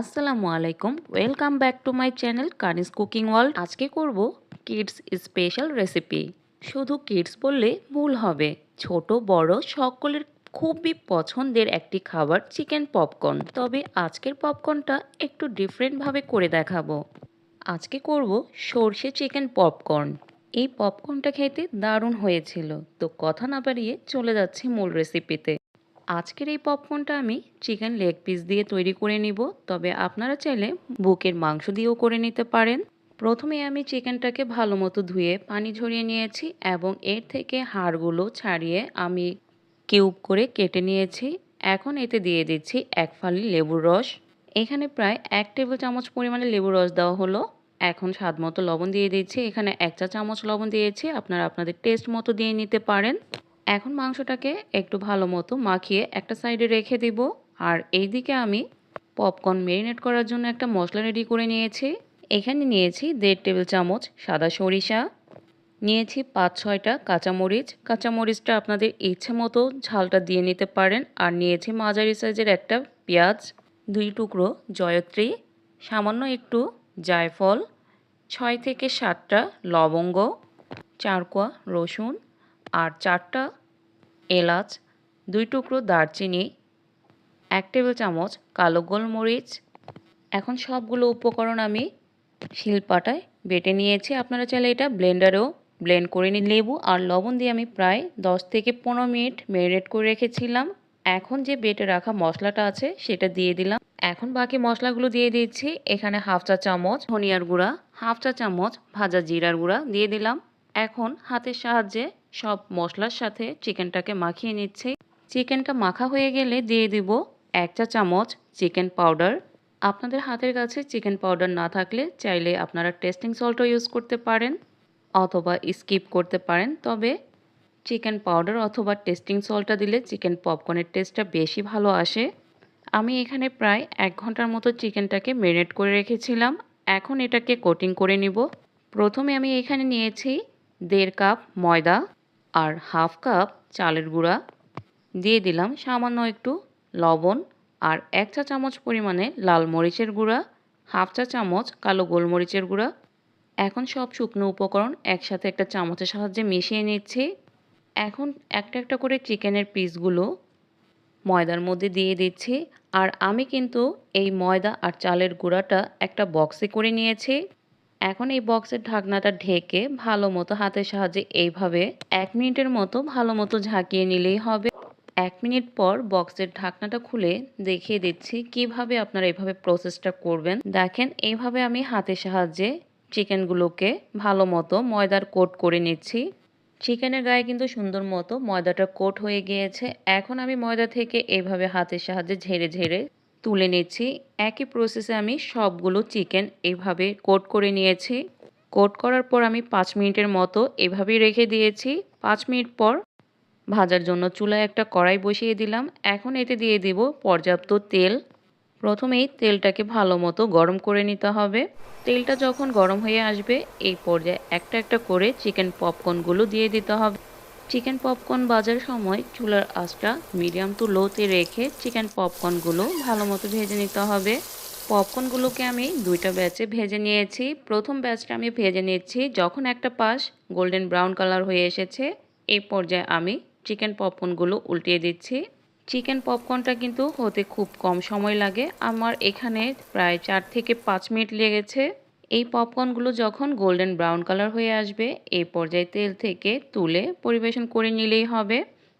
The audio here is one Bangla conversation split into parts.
আসসালামু আলাইকুম। Welcome back to my channel Kanis cooking world আজকে করব কিডস স্পেশাল রেসিপি শুধু কিডস বললে ভুল হবে। ছোট, বড় সকলের খুবই পছন্দের একটি খাবার চিকেন পপকর্ন তবে আজকের পপকর্নটা একটু ডিফারেন্টভাবে করে দেখাবো। আজকে করব সর্ষে চিকেন পপকর্ন এই পপকর্নটা খেতে দারুণ হয়েছিল। তো কথা না বাড়িয়ে চলে যাচ্ছে মূল রেসিপিতে আজকের এই পপকর্নটা আমি চিকেন লেগ পিস দিয়ে তৈরি করে নিব। তবে আপনারা চাইলে বুকের মাংস দিয়েও করে নিতে পারেন। প্রথমে আমি চিকেনটাকে ভালো মতো ধুয়ে পানি ঝরিয়ে নিয়েছি এবং এর থেকে হাড়গুলো ছাড়িয়ে আমি কিউব করে কেটে নিয়েছি। এখন এতে দিয়ে দিচ্ছি এক ফালি লেবুর রস। এখানে প্রায় এক টেবিল চামচ পরিমাণে লেবুর রস দেওয়া হলো। এখন স্বাদ মতো লবণ দিয়ে দিচ্ছি। এখানে এক চা চামচ লবণ দিয়েছি। আপনারা আপনাদের টেস্ট মতো দিয়ে নিতে পারেন। এখন মাংসটাকে একটু ভালো মতো মাখিয়ে একটা সাইডে রেখে দিব। আর এইদিকে আমি পপকর্ন মেরিনেট করার জন্য একটা মশলা রেডি করে নিয়েছি। এখানে নিয়েছি দেড় টেবিল চামচ সাদা সরিষা, নিয়েছি পাঁচ ছয়টা কাঁচামরিচ। কাঁচামরিচটা আপনাদের ইচ্ছে মতো ঝালটা দিয়ে নিতে পারেন। আর নিয়েছি মাঝারি সাইজের একটা পেঁয়াজ, দুই টুকরো জয়ত্রী, সামান্য একটু জায়ফল, ছয় থেকে সাতটা লবঙ্গ চারকোয়া রসুন আর চারটা এলাচ, দুই টুকরো দারচিনি, এক টেবিল চামচ কালো গোলমরিচ। এখন সবগুলো উপকরণ আমি শিলপাটায় বেটে নিয়েছি। আপনারা চাইলে এটা ব্লেন্ডারেও ব্লেন্ড করে নিন লেবু। আর লবণ দিয়ে আমি প্রায় দশ থেকে পনেরো মিনিট ম্যারিনেট করে রেখেছিলাম। এখন যে বেটে রাখা মশলাটা আছে সেটা দিয়ে দিলাম। এখন বাকি মশলাগুলো দিয়ে দিচ্ছি। এখানে হাফ চা চামচ ধনিয়ার গুঁড়া, হাফ চা চামচ ভাজা জিরার গুঁড়া দিয়ে দিলাম। এখন হাতের সাহায্যে সব মশলার সাথে চিকেনটাকে মাখিয়ে নিচ্ছি। চিকেনটা মাখা হয়ে গেলে দিয়ে দিব এক চা চামচ চিকেন পাউডার। আপনাদের হাতের কাছে চিকেন পাউডার না থাকলে চাইলে আপনারা টেস্টিং সল্টও ইউজ করতে পারেন অথবা স্কিপ করতে পারেন। তবে চিকেন পাউডার অথবা টেস্টিং সল্টটা দিলে চিকেন পপকর্নের টেস্টটা বেশি ভালো আসে। আমি এখানে প্রায় এক ঘণ্টার মতো চিকেনটাকে ম্যারিনেট করে রেখেছিলাম। এখন এটাকে কোটিং করে নিব। প্রথমে আমি এখানে নিয়েছি দেড় কাপ ময়দা। আর হাফ কাপ চালের গুঁড়া দিয়ে দিলাম। সামান্য একটু লবণ আর এক চা চামচ পরিমাণে লাল মরিচের গুঁড়া, হাফ চা চামচ কালো গোলমরিচের গুঁড়া। এখন সব শুকনো উপকরণ একসাথে একটা চামচের সাহায্যে মিশিয়ে নিচ্ছি। এখন একটা একটা করে চিকেনের পিসগুলো ময়দার মধ্যে দিয়ে দিচ্ছি আর আমি কিন্তু এই ময়দা আর চালের গুঁড়াটা একটা বক্সে করে নিয়েছি। এখন এই বক্সের ঢাকনাটা ঢেকে ভালো মতো হাতের সাহায্যে এইভাবে এক মিনিটের মতো ভালো মতো ঝাঁকিয়ে নিলেই হবে। এক মিনিট পর বক্সের ঢাকনাটা খুলে দেখিয়ে দিচ্ছি কীভাবে আপনারা এইভাবে প্রসেসটা করবেন। দেখেন, এইভাবে আমি হাতের সাহায্যে চিকেনগুলোকে ভালো মতো ময়দার কোট করে নিচ্ছি। চিকেনের গায়ে কিন্তু সুন্দর মতো ময়দাটা কোট হয়ে গিয়েছে। এখন আমি ময়দা থেকে এইভাবে হাতের সাহায্যে ঝেড়ে ঝেড়ে তুলে নিচ্ছি। একই প্রসেসে আমি সবগুলো চিকেন এইভাবে কোট করে নিয়েছি। কোট করার পর আমি পাঁচ মিনিটের মতো এভাবেই রেখে দিয়েছি। পাঁচ মিনিট পর ভাজার জন্য চুলায় একটা কড়াই বসিয়ে দিলাম। এখন এতে দিয়ে দিব পর্যাপ্ত তেল। প্রথমেই তেলটাকে ভালো মতো গরম করে নিতে হবে। তেলটা যখন গরম হয়ে আসবে, এই পর্যায়ে একটা একটা করে চিকেন পপকর্নগুলো দিয়ে দিতে হবে। চিকেন পপকর্ন বাজার সময় চুলার আঁচটা মিডিয়াম টু লোতে রেখে চিকেন পপকর্নগুলো ভালো মতো ভেজে নিতে হবে। পপকর্নগুলোকে আমি দুইটা ব্যাচে ভেজে নিয়েছি। প্রথম ব্যাচটা আমি ভেজে নিচ্ছি যখন একটা পাশ গোল্ডেন ব্রাউন কালার হয়ে এসেছে। এই পর্যায়ে আমি চিকেন পপকর্নগুলো উল্টিয়ে দিচ্ছি। চিকেন পপকর্নটা কিন্তু হতে খুব কম সময় লাগে। আমার এখানে প্রায় চার থেকে পাঁচ মিনিট লেগেছে। এই পপকর্নগুলো যখন গোল্ডেন ব্রাউন কালার হয়ে আসবে, এই পর্যায়ে তেল থেকে তুলে পরিবেশন করে নিলেই হবে।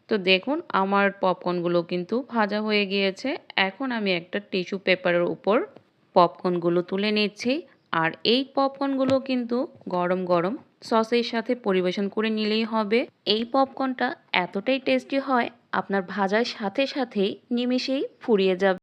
তো দেখুন, আমার পপকর্নগুলো কিন্তু ভাজা হয়ে গিয়েছে। এখন আমি একটা টিস্যু পেপারের উপর পপকর্নগুলো তুলে নিচ্ছি। আর এই পপকর্নগুলো কিন্তু গরম গরম সসের সাথে পরিবেশন করে নিলেই হবে। এই পপকর্নটা এতটাই টেস্টি হয়, আপনার ভাজার সাথে সাথেই নিমেষেই ফুরিয়ে যাবে।